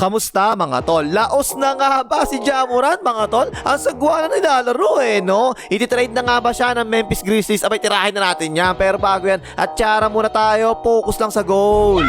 Kamusta mga tol? Laos na nga ba si Jamoran mga tol? Ang sagwa na nilalaro eh no? Ititrade na nga ba siya ng Memphis Grizzlies? Abay tirahin na natin yan pero bago yan at tsara muna tayo focus lang sa goal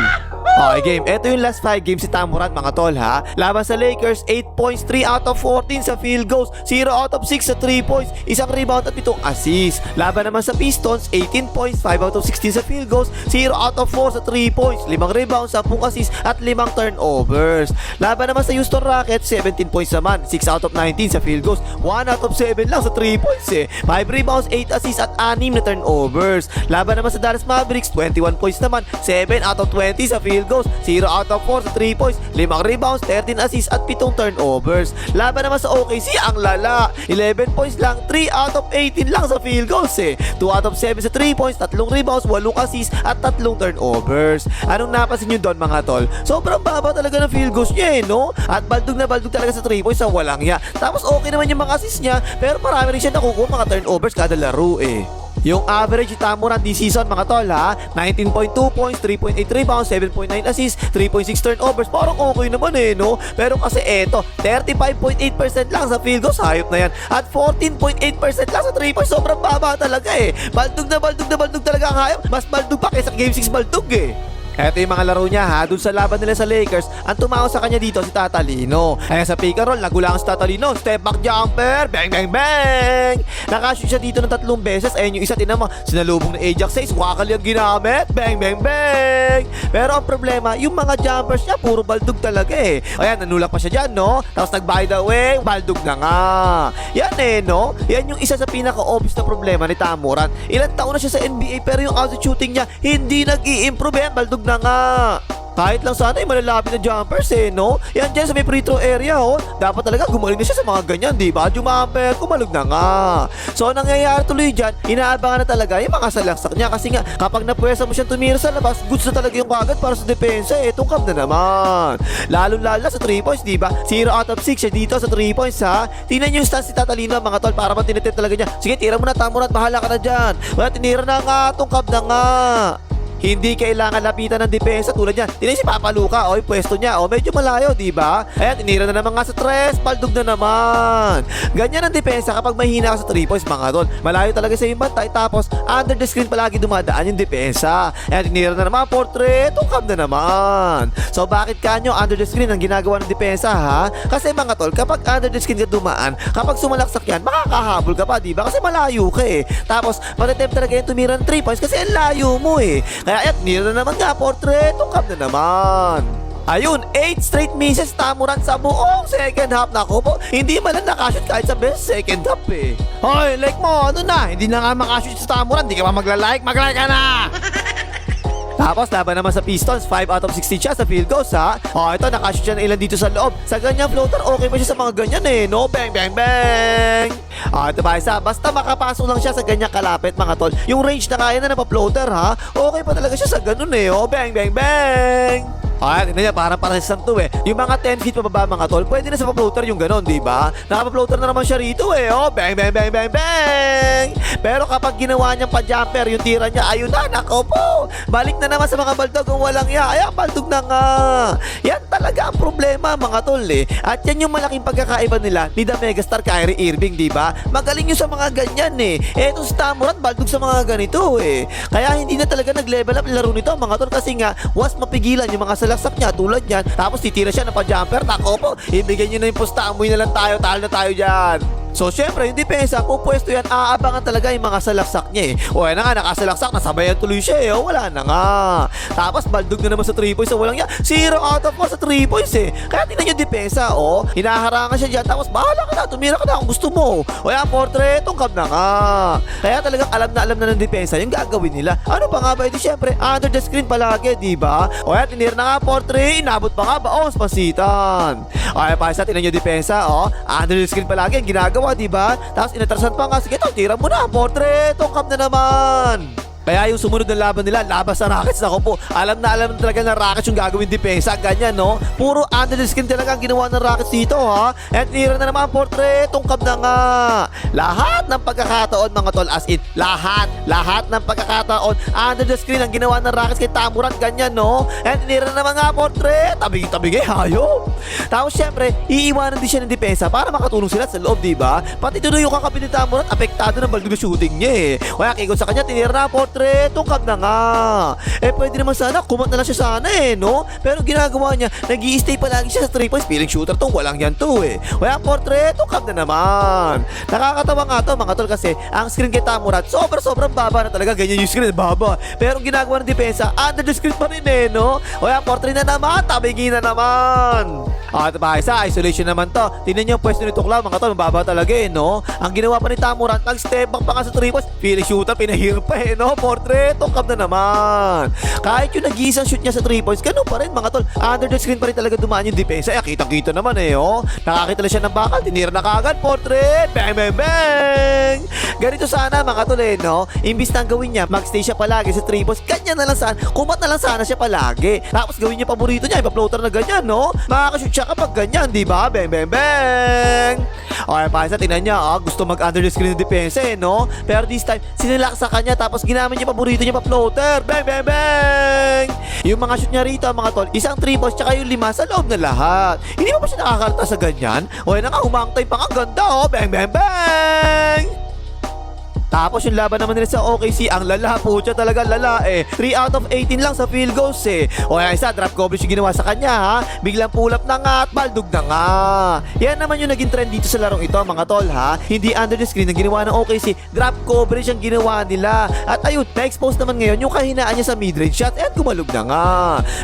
Okay game, eto yung last 5 games si Tamuran mga tol ha? Laban sa Lakers 8 points, 3 out of 14 sa field goals 0 out of 6 sa 3 points Isang rebound at 7 assist. Laban naman sa Pistons 18 points, 5 out of 16 sa field goals 0 out of 4 sa 3 points 5 rebounds, 10 assists at 5 turnovers. Laban naman sa Houston Rockets 17 points naman 6 out of 19 sa field goals 1 out of 7 lang sa 3 points eh. 5 rebounds, 8 assists at 6 na turnovers. Laban naman sa Dallas Mavericks 21 points naman 7 out of 20 sa field goals 0 out of 4 sa 3 points 5 rebounds, 13 assists at 7 turnovers. Laban naman sa OKC ang lala. 11 points lang 3 out of 18 lang sa field goals eh. 2 out of 7 sa 3 points 3 rebounds, 8 assists at 3 turnovers. Anong napansin nyo doon mga tol? Sobrang baba talaga ng field goals niya eh no? At baldog na baldog talaga sa 3 points sa walang ya Tapos okay naman yung mga assists niya pero marami rin siya nakukuha mga turnovers kada laro eh yung average Tamuran this season mga tol ha? 19.2 points, 3.8 rebounds, 7.9 assists, 3.6 turnovers. Parang okay naman eh no? Pero kasi eto 35.8% lang sa field goals Hayop na yan. At 14.8% lang sa 3 points Sobrang baba talaga eh. Baldog na baldog na baldog talaga ang hayop. Mas baldog pa kaysa game 6 baldog eh Eto yung mga laro niya ha, dun sa laban nila sa Lakers, ang tumawa sa kanya dito si Tatalino. Ayan sa pick and roll, nagulangan si Tatalino, step back jumper, bang bang bang! Nakashoot siya dito ng tatlong beses, ayun yung isa, tinan mo, sinalubong ng Ajax 6, wakal yung ginamit, bang bang bang! Pero ang problema, yung mga jumpers niya, puro baldog talaga eh. Ayan, nanulak pa siya dyan, no? Tapos nag by the way, baldog na nga. Yan eh, no? Yan yung isa sa pinaka-obvious na problema ni Tamuran. Ilang taon na siya sa NBA, pero yung outside shooting niya, hindi nag-i-improve yan, baldog na nga. Kahit lang sana ay malalapit na jumpers eh, no? Yan dyan sa may free throw area, oh. Dapat talaga gumaling na siya sa mga ganyan, di ba? Jumamper, kumalog na nga. So, ang nangyayari tuloy dyan, inaabangan na talaga yung mga salaksak niya. Kasi nga, kapag napwesa mo siyang tumira sa labas, goods na talaga yung kagad para sa depensa eh. Tungkap na naman. Lalo-lalo sa 3 points, di ba? 0 out of 6 siya dito sa 3 points, ha? Tingnan yung stance si Tatalino, mga tol, para bang tinitit talaga niya. Sige, tira mo na, tamo na bahala ka na dyan. Wala, tinira na nga, tungkap na nga. Hindi kailangan lapitan ng depensa tulad niyan. Tinay si Papa Luca, o yung pwesto niya, o medyo malayo, di ba? Ayan, tinira na naman nga sa tres, paldog na naman. Ganyan ang depensa kapag mahina ka sa 3 points, mga tol. Malayo talaga sa yung bantay, tapos under the screen palagi dumadaan yung depensa. Ayan, tinira na naman, portrait, tungkab na naman. So, bakit kanyo under the screen ang ginagawa ng depensa, ha? Kasi mga tol, kapag under the screen ka dumaan, kapag sumalaksak yan, makakahabol ka pa, di ba? Kasi malayo ka eh. Tapos, pag-attempt talaga yung tumira ng 3 points kasi ang layo mo eh. Ayan, nila na naman nga, portrait, tungkab na naman. Ayun, 8 straight misses tamuran sa buong second half. Naku po, hindi man lang nakashoot kahit sa best second half eh. Hoy, like mo, ano na? Hindi na nga makashoot sa tamuran, hindi ka pa magla-like, mag-like ka na! Tapos laban naman sa Pistons, 5 out of 16 siya sa field goals ha. Oh, ito nakashoot siya ng ilan dito sa loob. Sa ganyang floater, okay pa siya sa mga ganyan eh. No, bang, bang, bang. Oh, ito ba isa? Basta makapasok lang siya sa ganyang kalapit mga tol. Yung range na kaya na napaploater ha. Okay pa talaga siya sa ganun eh. Oh, bang, bang, bang. Ah, tingnan niya, parang parang lang to eh. Yung mga 10 feet pababa mga tol, pwede na sa floater yung ganon, di ba? Nakapa-floater na naman siya rito eh. Oh, bang, bang, bang, bang, bang! Pero kapag ginawa niyang pa-jumper, yung tira niya, ayun na, nako po! Balik na naman sa mga baldog kung walang ya. Ayan, baldog na nga. Yan talaga ang problema mga tol eh. At yan yung malaking pagkakaiba nila ni The Megastar Kyrie Irving, di ba? Magaling yung sa mga ganyan eh. Eh, itong Stamorat, baldog sa mga ganito eh. Kaya hindi na talaga nag-level up laro nito mga tol kasi nga, was mapigilan yung mga salaksak niya tulad yan. Tapos titira siya ng pa-jumper. Nako po, ibigay niyo na yung posta. Amoy na lang tayo. Talo na tayo dyan. So, syempre, yung depensa, kung pwesto yan, aabangan talaga yung mga salaksak niya eh. O, yan na nga, nakasalaksak, nasabayan tuloy siya eh. O, wala na nga. Tapos, baldog na naman sa 3 points, so walang yan. Zero out of 4 sa 3 points eh. Kaya tingnan yung depensa, o. Hinaharangan siya dyan, tapos bahala ka na, tumira ka na kung gusto mo. O, yan, portrait, tungkab na nga. Kaya talagang alam na alam na ng depensa yung gagawin nila. Ano pa nga ba, edi syempre, under the screen palagi, di ba? O, yan, tinira na nga, portrait, inabot pa nga, baos, pasitan. O, yan, pa isa, tingnan yung depensa, o. Under the screen palagi, ang ginagawa, di ba? Tapos inatrasan pa nga, sige, tira mo na, portrait, tungkab na naman. Kaya yung sumunod na laban nila, labas sa Rockets, ako po, alam na alam talaga ng Rockets yung gagawin depensa, ganyan, no? Puro under the skin talaga ang ginawa ng Rockets dito, ha? At nira na naman portrait, tungkab na nga. Lahat ng pagkakataon, mga tol, as in, lahat, lahat ng pagkakataon, under the screen ang ginawa ng Rockets kay Tamuran, ganyan, no? At nira na naman nga portrait, tabig-tabig eh, hayop. Tapos syempre, iiwanan din siya ng depensa para makatulong sila sa loob, di ba? Pati tuloy yung kakapit ni Tamurat, apektado ng baldog na shooting niya eh. Kaya kikot sa kanya, tinira na ang portrait, tungkad na nga. Eh pwede naman sana, kumat na lang siya sana eh, no? Pero ginagawa niya, nag stay palagi siya sa 3 points, feeling shooter tong walang yan to eh. Kaya portrait, tungkad na naman. Nakakatawa nga to mga tol kasi ang screen kay Tamurat, sobrang-sobrang baba na talaga, ganyan yung screen, baba. Pero ginagawa ng depensa, under the screen pa rin eh, no? Kaya portrait na naman, tabigi na naman. Ah, ito pa isa, isolation naman to. Tingnan niyo pwesto ni Tuklaw, mga tol, mababa talaga eh, no? Ang ginawa pa ni Tamurat, nag-step back pa nga sa 3 points, feeling shooter, pinahirap pa eh, no? Portrait, tungkap na naman. Kahit yung nag-iisang shoot niya sa 3 points, ganun pa rin, mga tol. Under the screen pa rin talaga dumaan yung depensa. Eh, kitang-kita naman eh, oh. Nakakita na siya ng bakal, tinira na kagad, portrait, bang, bang, bang. Ganito sana, mga tol, eh, no? Imbis na gawin niya, magstay siya palagi sa 3 points, ganyan na lang sana, kumat na lang sana siya palagi. Tapos gawin niya paborito niya, ipa-floater na ganyan, no? Makakashoot siya kapag ganyan, di ba? Bang, bang, bang! Okay, pa isa, tingnan niya, ah, gusto mag-under the screen ng depensa, eh, no? Pero this time, sinilak sa kanya, tapos ginamit niya paborito niya pa-floater. Bang, bang, bang! Yung mga shoot niya rito, mga tol, isang 3 points, tsaka yung lima sa loob na lahat. Hindi pa ba siya nakakarta sa ganyan? O, yan nga, humang time pa, ang ganda, oh! Bang, bang, bang! Tapos yung laban naman nila sa OKC, ang lala po siya talaga lala eh. 3 out of 18 lang sa field goals eh. O kaya isa, drop coverage yung ginawa sa kanya ha. Biglang pull up na nga at baldog na nga. Yan naman yung naging trend dito sa larong ito mga tol ha. Hindi under the screen ang ginawa ng OKC, drop coverage ang ginawa nila. At ayun, na-expose naman ngayon yung kahinaan niya sa mid-range shot at gumalog na nga.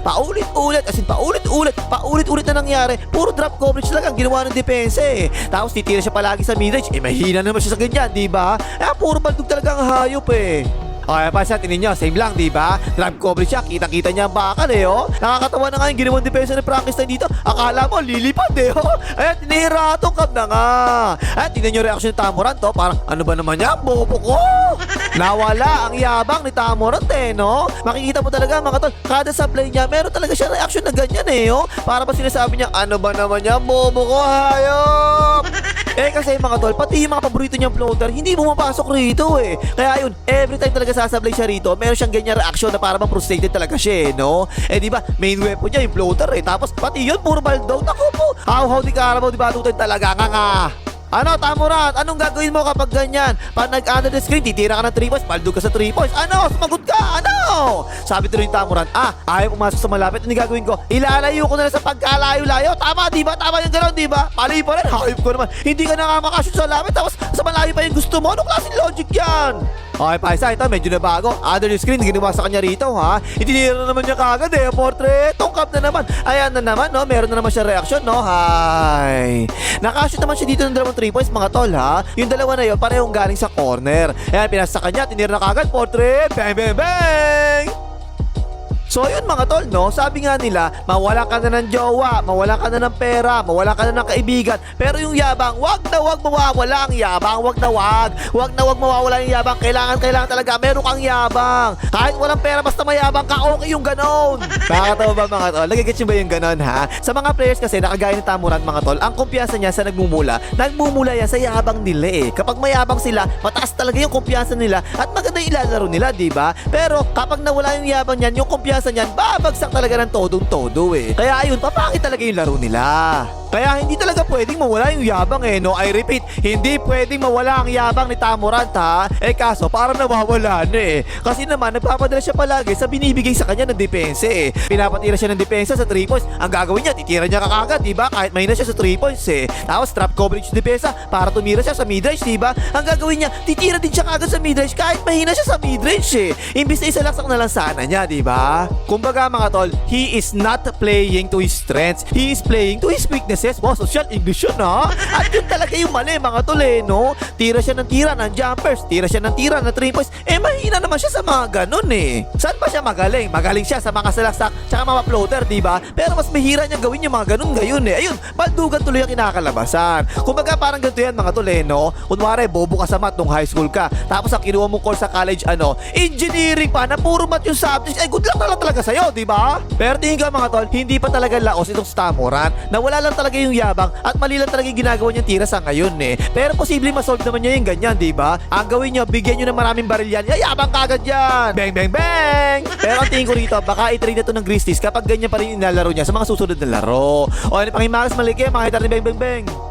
Paulit-ulit, as in paulit-ulit, paulit-ulit na nangyari. Puro drop coverage lang ang ginawa ng depensa eh. Tapos titira siya palagi sa mid-range, eh mahina naman siya sa ganyan, di ba? Eh puro baldog talaga ang hayop eh. Okay, pa siya, tinin nyo, same lang, di ba? Drop coverage siya, kitang-kita niya ang bakal eh, oh. Nakakatawa na nga yung ginawang depensa ni Frankenstein dito. Akala mo, lilipad eh, oh. Ayan, tinira itong kap na nga. Ayan, tingnan nyo reaction ni Tamoran to. Parang, ano ba naman yan, bobo ko? Nawala ang yabang ni Tamoran eh, no? Makikita mo talaga, mga tol, kada sa play niya, meron talaga siya reaction na ganyan eh, oh. Para ba sinasabi niya, ano ba naman yan, bobo ko, hayop? Eh kasi mga tol, pati yung mga paborito niyang floater, hindi bumapasok rito eh. Kaya yun, every time talaga sasablay siya rito, meron siyang ganyan reaction na para bang frustrated talaga siya eh, no? Eh di ba, main weapon niya yung floater eh. Tapos pati yun, puro baldaw. Naku po, how-how di Carabao, di ba, tutoy talaga nga nga. Ano, Tamurat? Anong gagawin mo kapag ganyan? Pag nag-under the screen, titira ka ng 3 points, paldo ka sa 3 points. Ano? Sumagot Ano? Sabi tuloy ni Tamurat, ah, ayaw pumasok sa malapit. Ano gagawin ko? Ilalayo ko na lang sa pagkalayo-layo. Tama, di ba? Tama yung gano'n, di ba? Mali pa rin. Hayop ko naman. Hindi ka nakamakashoot sa lapit, tapos sa malayo pa yung gusto mo. Anong klaseng logic yan? Okay, Paisa, ito medyo na bago. The screen, ginawa sa kanya rito, ha? Itinira na naman niya kagad, eh. Portrait, tungkap na naman. Ayan na naman, no? Meron na naman siya reaction, no? Hi! Nakashoot naman siya dito ng dalawang 3 points, mga tol, ha? Yung dalawa na yun, parehong galing sa corner. Ayan, pinasa sa kanya, tinira na kagad, portrait, bang, bang, bang! So yun mga tol, no? Sabi nga nila, mawala ka na ng jowa, mawala ka na ng pera, mawala ka na ng kaibigan. Pero yung yabang, wag na wag mawawala ang yabang, wag na wag. Wag na wag mawawala yung yabang. Kailangan, kailangan talaga, meron kang yabang. Kahit walang pera, basta mayabang ka, okay yung ganon. Nakakatawa ba mga tol? Nagigets nyo ba yung ganon, ha? Sa mga players kasi, nakagaya ni Tamuran, mga tol, ang kumpiyansa niya sa nagmumula, nagmumula yan sa yabang nila eh. Kapag mayabang sila, mataas talaga yung kumpiyansa nila at maganda yung ilalaro nila, di ba? Pero kapag nawala yung yabang niyan, yung kumpiyansa niyan, babagsak talaga ng todong-todo eh. Kaya ayun, papakit talaga yung laro nila. Kaya hindi talaga pwedeng mawala yung yabang eh, no? I repeat, hindi pwedeng mawala ang yabang ni Tamurant ha? Eh kaso, parang nawawala na eh. Kasi naman, nagpapadala siya palagi sa binibigay sa kanya ng depensa eh. Pinapatira siya ng depensa sa 3 points. Ang gagawin niya, titira niya kakagad, di ba? Kahit mahina siya sa 3 points eh. Tapos trap coverage depensa para tumira siya sa midrange, di ba? Ang gagawin niya, titira din siya kagad sa midrange kahit mahina siya sa midrange eh. Imbis na isalaksak na lang sana niya, di ba? Kumbaga mga tol, he is not playing to his strengths. He is playing to his weaknesses. Wow, social English yun ha. At yun talaga yung mali mga tol eh, no? Tira siya ng tira ng jumpers, tira siya ng tira ng 3 points. Eh mahina naman siya sa mga ganun eh. Saan ba siya magaling? Magaling siya sa mga salaksak tsaka mga floater, di ba? Pero mas mahira niya gawin yung mga ganun ngayon eh. Ayun, baldugan tuloy ang kinakalabasan. Kumbaga parang ganito yan mga tol eh, no? Kunwari, bobo ka sa math nung high school ka. Tapos ang kinuha mong course sa college, ano, engineering pa na puro math yung subjects. Eh, good luck na lang talaga sa'yo, di ba? Pero tingin ka mga tol, hindi pa talaga laos itong stamoran. Na wala lang talaga talaga yung yabang at mali lang talaga yung ginagawa niyang tira sa ngayon eh. Pero posibleng masolve naman niya yung ganyan, di ba? Ang gawin niyo, bigyan niyo ng maraming baril yan. Yayabang kagad yan! Bang, bang, bang! Pero ang tingin ko rito, baka i-trade na to ng Grizzlies kapag ganyan pa rin yung niya sa mga susunod na laro. O ano pang himagas maliki, makita rin bang, bang, bang!